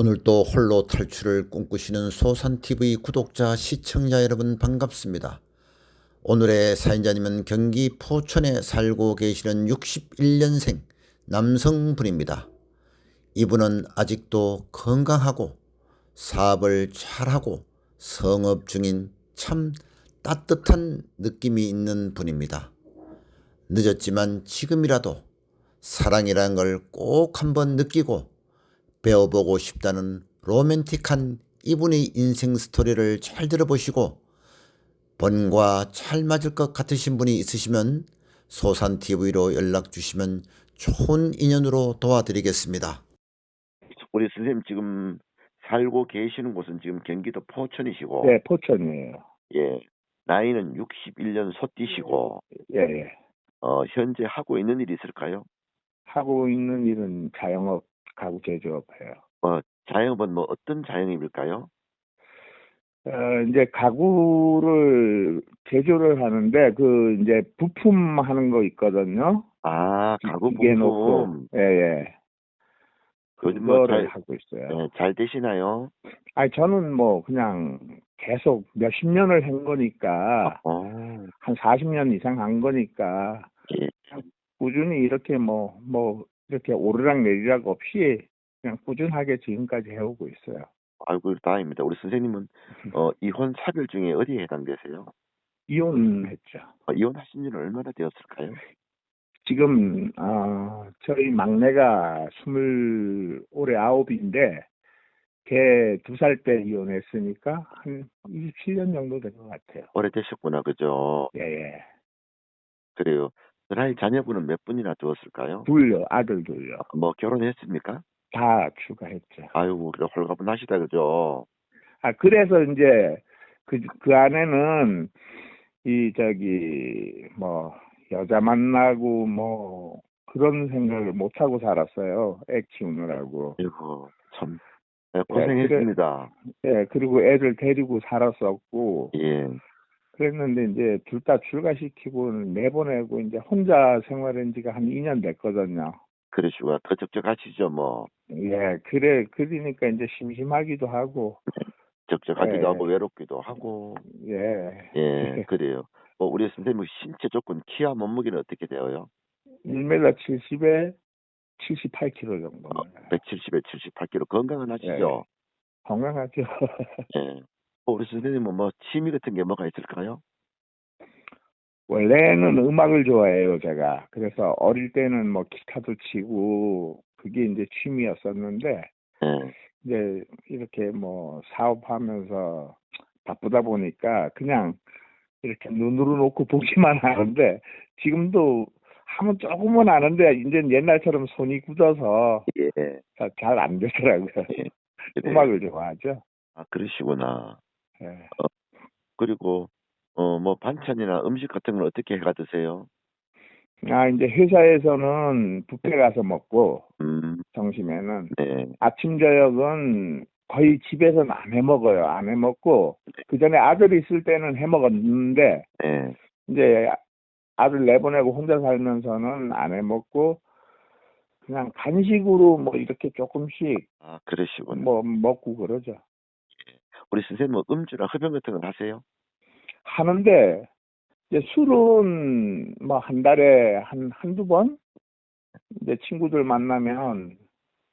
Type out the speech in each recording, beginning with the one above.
오늘도 홀로 탈출을 꿈꾸시는 소산TV 구독자, 시청자 여러분 반갑습니다. 오늘의 사연자님은 경기 포천에 살고 계시는 61년생 남성분입니다. 이분은 아직도 건강하고 사업을 잘하고 성업 중인 참 따뜻한 느낌이 있는 분입니다. 늦었지만 지금이라도 사랑이라는 걸꼭 한번 느끼고 배워보고 싶다는 로맨틱한 이분의 인생 스토리를 잘 들어보시고 본과 잘 맞을 것 같으신 분이 있으시면 소산TV로 연락 주시면 좋은 인연으로 도와드리겠습니다. 우리 선생님 지금 살고 계시는 곳은 지금 경기도 포천이시고 네, 포천이에요. 예 나이는 61년 소띠시고 예, 예. 어 현재 하고 있는 일이 있을까요? 하고 있는 일은 자영업, 가구 제조업 해요. 어 자영업은 뭐 어떤 자영업일까요? 어, 이제 가구를 제조를 하는데 그 이제 부품 하는 거 있거든요. 아 가구 기계 놓고, 부품 예, 예. 요즘 뭐 그거를 잘, 하고 있어요. 예, 잘 되시나요? 아니 저는 뭐 그냥 계속 몇십 년을 한 거니까 어, 한 40년 이상 한 거니까 예. 꾸준히 이렇게 뭐뭐 이렇게 오르락 내리락 없이 그냥 꾸준하게 지금까지 해오고 있어요. 아이고 다행입니다. 우리 선생님은 어 이혼 사별 중에 어디에 해당되세요? 이혼했죠. 어, 이혼하신 지는 얼마나 되었을까요? 지금 어, 저희 막내가 스물 올해 아홉인데 걔 두 살 때 이혼했으니까 한 27년 정도 된 것 같아요. 오래되셨구나 그죠? 예, 예. 그래요. 나이 자녀분은 몇 분이나 두었을까요? 둘요, 아들 둘요. 뭐 결혼했습니까? 다 추가했죠. 아이고 그래 홀가분하시다 그죠? 아 그래서 이제 그그 안에는 이 저기 뭐 여자 만나고 뭐 그런 생각을 못 하고 살았어요. 애 키우느라고. 아이고 참 네, 고생했습니다. 예, 그리고 애를 데리고 살았었고 예. 그랬는데 이제 둘 다 출가시키고 내보내고 이제 혼자 생활한 지가 한 2년 됐거든요. 그러시고 더 적적하시죠 뭐 예, 그래 그러니까 이제 심심하기도 하고 적적하기도 예. 하고 외롭기도 하고 예. 예 그래요. 뭐 우리 선생님 신체 조건 키와 몸무게는 어떻게 되어요? 1m 70에 78kg 정도. 170에 78kg 건강은 하시죠? 건강하죠. 예. 어, 우리 선생님은 뭐 취미 같은 게 뭐가 있을까요? 원래는 음악을 좋아해요, 제가. 그래서 어릴 때는 뭐 기타도 치고 그게 이제 취미였었는데 예. 이제 이렇게 뭐 사업하면서 바쁘다 보니까 그냥 이렇게 눈으로 놓고 보기만 하는데 지금도 하면 조금은 아는데 이제 옛날처럼 손이 굳어서 예. 잘 안 되더라고요. 그래요. 음악을 좋아하죠. 아 그러시구나. 예. 그리고 어 뭐 반찬이나 음식 같은 건 어떻게 해가 드세요? 아 이제 회사에서는 뷔페 가서 먹고 음, 점심에는 네. 아침 저녁은 거의 집에서는 안 해 먹어요. 안 해 먹고 그 전에 아들 있을 때는 해 먹었는데 네. 이제 아들 내보내고 혼자 살면서는 안 해 먹고 그냥 간식으로 뭐 이렇게 조금씩 아, 그러시구나. 뭐 먹고 그러죠. 우리 선생님 뭐 음주나 흡연 같은 건 하세요? 하는데 이제 술은 뭐 한 달에 한 한두 번 이제 친구들 만나면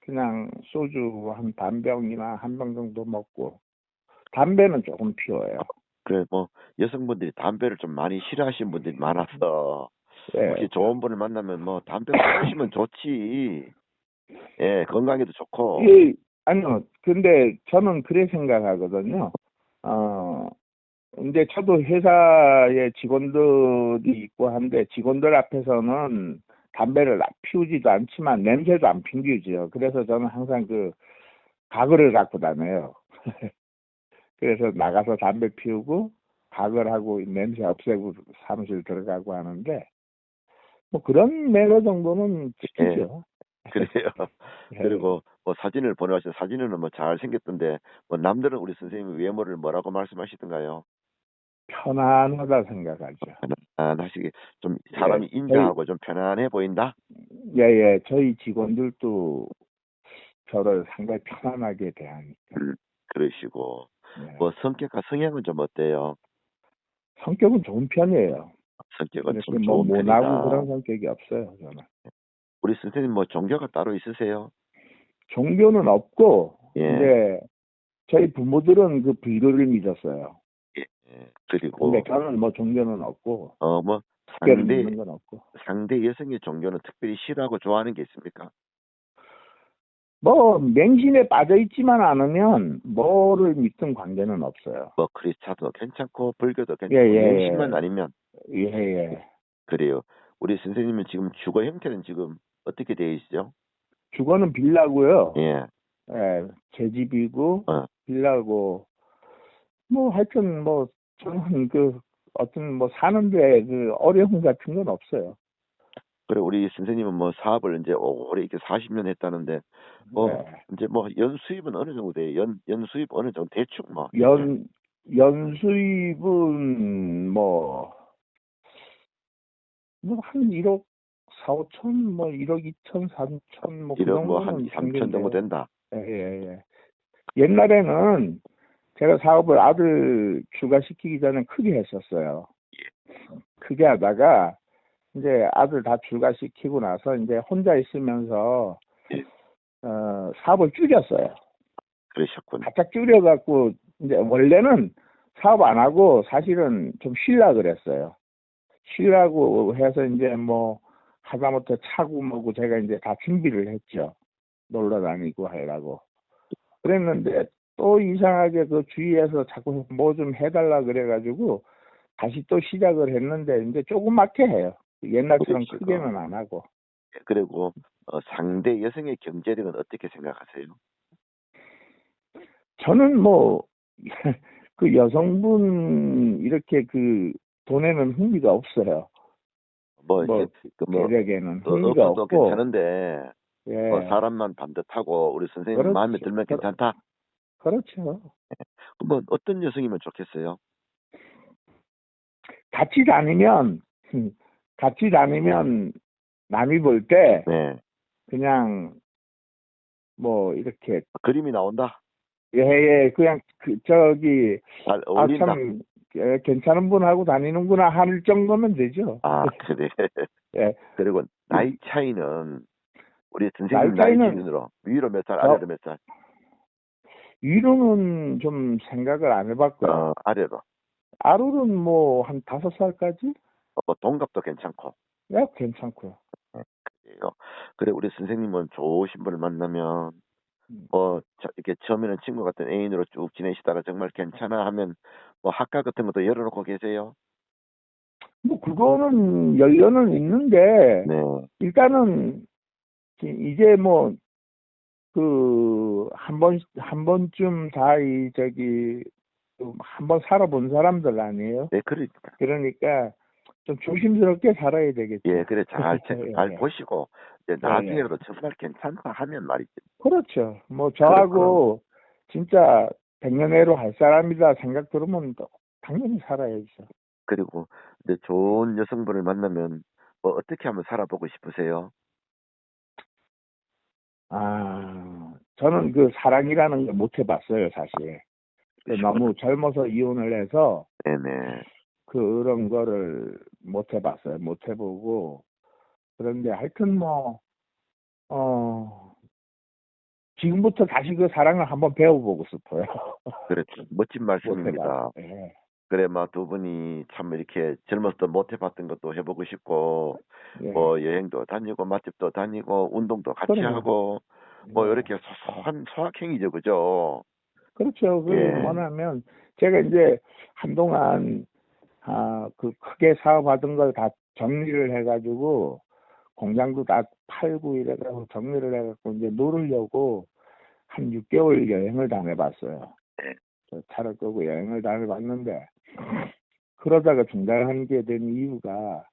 그냥 소주 한 반 병이나 한 병 정도 먹고 담배는 조금 피워요. 그래 뭐 여성분들이 담배를 좀 많이 싫어하시는 분들이 많아서 예. 혹시 좋은 분을 만나면 뭐 담배 피우시면 좋지. 예, 건강에도 좋고. 예, 아니요. 근데 저는 그래 생각하거든요. 어, 이제 저도 회사에 직원들이 있고 한데 직원들 앞에서는 담배를 안 피우지도 않지만 냄새도 안 풍기죠. 그래서 저는 항상 그 가글을 갖고 다녀요. 그래서 나가서 담배 피우고 가글하고 냄새 없애고 사무실 들어가고 하는데 뭐 그런 매너 정도는 지키죠. 그래요. 예. 그리고 뭐 사진을 보내와서 사진은 뭐 잘 생겼던데 뭐 남들은 우리 선생님 외모를 뭐라고 말씀하시던가요? 편안하다 생각하죠. 아, 나시기 좀 사람이 네, 인자하고 좀 편안해 보인다. 예예, 저희 직원들도 저를 상당히 편안하게 대하니까. 그러시고 네. 뭐 성격과 성향은 좀 어때요? 성격은 좋은 편이에요. 성격은 좀 뭐 좋은 편이다. 그런 성격이 없어요. 저는 우리 선생님 뭐 종교가 따로 있으세요? 종교는 없고 예. 이제 저희 부모들은 그 불교를 믿었어요. 예. 그리고 근데 저는 뭐 종교는 없고 어뭐 특별히 상대 믿는 건 없고 상대 여성의 종교는 특별히 싫어하고 좋아하는 게 있습니까? 뭐 맹신에 빠져 있지만 않으면 뭐를 믿든 관계는 없어요. 뭐 크리스찬도 괜찮고 불교도 괜찮고 예, 예, 맹신만 예. 아니면 예예. 그래요. 우리 선생님은 지금 주거 형태는 지금 어떻게 되어 있죠? 주거는 빌라고요. 예. 예, 제 집이고 어. 빌라고 뭐 하여튼 뭐 저는 그 어떤 뭐 사는데 그 어려움 같은 건 없어요. 그래 우리 선생님은 뭐 사업을 이제 오래 이렇게 40년 했다는데 뭐 네. 이제 뭐 연 수입은 어느 정도 돼요? 연, 연 수입 어느 정도 대충 뭐 연 연수입은 뭐, 뭐, 한 1억 4, 5천, 뭐, 1억 2천, 3천, 뭐, 그 이런 뭐한 정도는 3천 정도 생긴데요. 된다. 예, 예, 예. 옛날에는 제가 사업을 아들 출가시키기 전에 크게 했었어요. 크게 하다가, 이제 아들 다 출가시키고 나서 이제 혼자 있으면서, 어, 사업을 줄였어요. 그러셨군. 바짝 줄여갖고 이제 원래는 사업 안 하고 사실은 좀 쉬려 그랬어요. 쉬라고 해서 이제 뭐 하다못해 차고 뭐고 제가 이제 다 준비를 했죠. 놀러 다니고 하려고. 그랬는데 또 이상하게 그 주위에서 자꾸 뭐 좀 해달라 그래가지고 다시 또 시작을 했는데 이제 조그맣게 해요. 옛날처럼 그렇죠. 크게는 안 하고. 그리고 어, 상대 여성의 경제력은 어떻게 생각하세요? 저는 뭐, 그 여성분 이렇게 그 돈에는 흥미가 없어요. 뭐, 뭐, 이제 그 뭐, 어, 흥미가 없어도 없고. 괜찮은데 예. 뭐 사람만 반듯하고 우리 선생님 그렇죠. 마음에 들면 괜찮다. 그렇죠. 뭐 어떤 여성이면 좋겠어요? 같이 다니면, 음, 같이 다니면 남이 볼때 네. 그냥 뭐 이렇게 그림이 나온다. 예, 예, 그냥 그 저기 잘 아, 어울린다. 참 예, 괜찮은 분하고 다니는구나 할 정도면 되죠. 아, 그래. 예. 그리고 나이 차이는 우리 선생님 나이 나이 기준으로 위로 몇 살, 저- 아래로 몇 살? 위로는 좀 생각을 안 해봤고요. 어, 아래로. 아로는 뭐 한 다섯 살까지? 어, 뭐 동갑도 괜찮고. 네, 괜찮고요. 그래요. 그래 우리 선생님은 좋으신 분을 만나면 음. 뭐 저- 이렇게 처음에는 친구 같은 애인으로 쭉 지내시다가 정말 괜찮아 하면 뭐 학과 같은 것도 열어놓고 계세요. 뭐 그거는 열려는 있는데 네. 일단은 이제 뭐 그 한 번 한 번쯤 다 이 저기 한 번 살아본 사람들 아니에요. 네, 그러니까. 그러니까 좀 조심스럽게 살아야 되겠죠. 예, 그래 잘, 예, 잘 예. 보시고 이제 예, 나중에라도 정말 괜찮다 하면 말이지. 그렇죠. 뭐 저하고 진짜 백년해로 할 사람이다 생각 들으면 또 당연히 살아야죠. 그리고 이제 좋은 여성분을 만나면 뭐 어떻게 하면 살아보고 싶으세요? 아, 저는 그 사랑이라는 걸 못 해봤어요, 사실. 그 너무 젊어서 이혼을 해서 네네. 그런 거를 못 해봤어요. 못 해보고. 그런데 하여튼 뭐, 어, 지금부터 다시 그 사랑을 한번 배워보고 싶어요. 그렇죠. 멋진 말씀입니다. 예. 그래, 막두 분이 참 이렇게 젊었을 때 못 해봤던 것도 해보고 싶고, 예. 뭐 여행도 다니고 맛집도 다니고 운동도 같이 그럼요. 하고, 뭐 예. 이렇게 소소한 소확행이죠, 그죠? 그렇죠. 그 예. 뭐냐면 제가 이제 한동안 아, 그 크게 사업하던 걸 다 정리를 해가지고 공장도 다 팔고 이래가지고 정리를 해갖고 이제 놀으려고 한 6개월 여행을 다녀봤어요. 네. 저 차를 끄고 여행을 다녀봤는데 그러다가 중단하게 된 이유가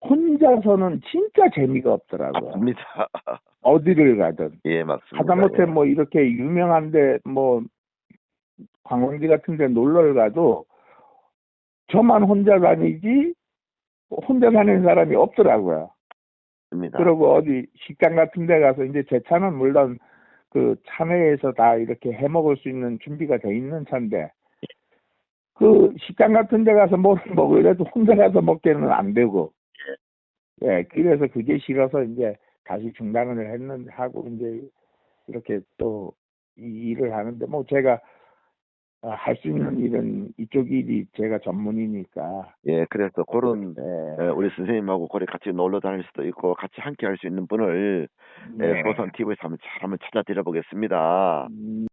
혼자서는 진짜 재미가 없더라고요. 맞습니다. 어디를 가든. 예, 맞습니다. 하다못해 예. 뭐 이렇게 유명한데 뭐 관광지 같은데 놀러를 가도 저만 혼자 다니지 혼자 다니는 사람이 없더라고요. 맞습니다. 그리고 어디 식당 같은 데 가서 이제 제 차는 물론 그 차내에서 다 이렇게 해 먹을 수 있는 준비가 돼 있는 차인데 그 식당 같은 데 가서 뭐 먹으려도 혼자 가서 먹기는 안 되고. 예 그래서 그게 싫어서 이제 다시 중단을 했는 하고 이제 이렇게 또이 일을 하는데 뭐 제가 아, 할 수 있는 일은 이쪽 일이 제가 전문이니까 예, 그래서 그런 예, 예, 우리 선생님하고 거리 같이 놀러 다닐 수도 있고 같이 함께 할 수 있는 분을 예, 네. 소선 TV에서 한번 잘 한번 찾아드려 보겠습니다. 음,